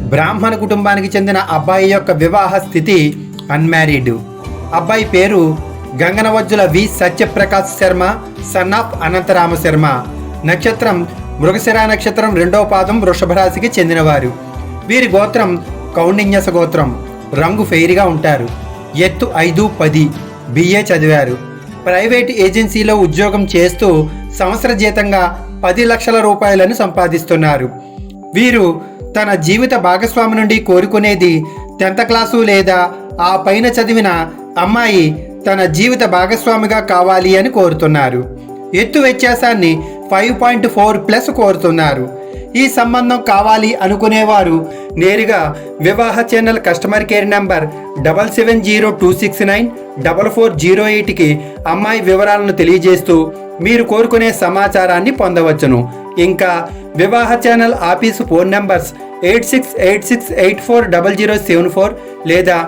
బ్రాహ్మణ కుటుంబానికి చెందిన అబ్బాయి యొక్క వివాహ స్థితి అన్మ్యారీడ్. అబ్బాయి పేరు Ganganavajjula V. Satyaprakash Sharma son of Anantharama Sharma. నక్షత్రం మృగశిర నక్షత్రం రెండవ పాదం వృషభ రాశికి చెందినవారు. వీరి గోత్రం కౌండిన్యస గోత్రం. రంగు ఫెయిర్గా ఉంటారు. ఎత్తు ఐదు పది. బిఏ చదివారు. ప్రైవేట్ ఏజెన్సీలో ఉద్యోగం చేస్తూ సంవత్సర జీతంగా పది లక్షల రూపాయలను సంపాదిస్తున్నారు. వీరు తన జీవిత భాగస్వామి నుండి కోరుకునేది టెన్త్ క్లాసు లేదా ఆ పైన చదివిన అమ్మాయి తన జీవిత భాగస్వామిగా కావాలి అని కోరుతున్నారు. ఎత్తు వ్యత్యాసాన్ని ఫైవ్ పాయింట్ ఫోర్ ప్లస్ కోరుతున్నారు. ఈ సంబంధం కావాలి అనుకునేవారు నేరుగా Vivaha channel customer care number double seven zero two six nine double four zero ఎయిట్కి అమ్మాయి వివరాలను తెలియజేస్తూ మీరు కోరుకునే సమాచారాన్ని పొందవచ్చును. ఇంకా Vivaha channel office phone numbers eight six eight six eight four double zero seven four లేదా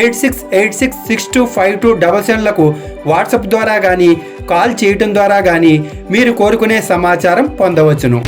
eight six eight six six two five two double సెవెన్లకు WhatsApp ద్వారా కానీ కాల్ చేయటం ద్వారా కానీ మీరు కోరుకునే సమాచారం పొందవచ్చును.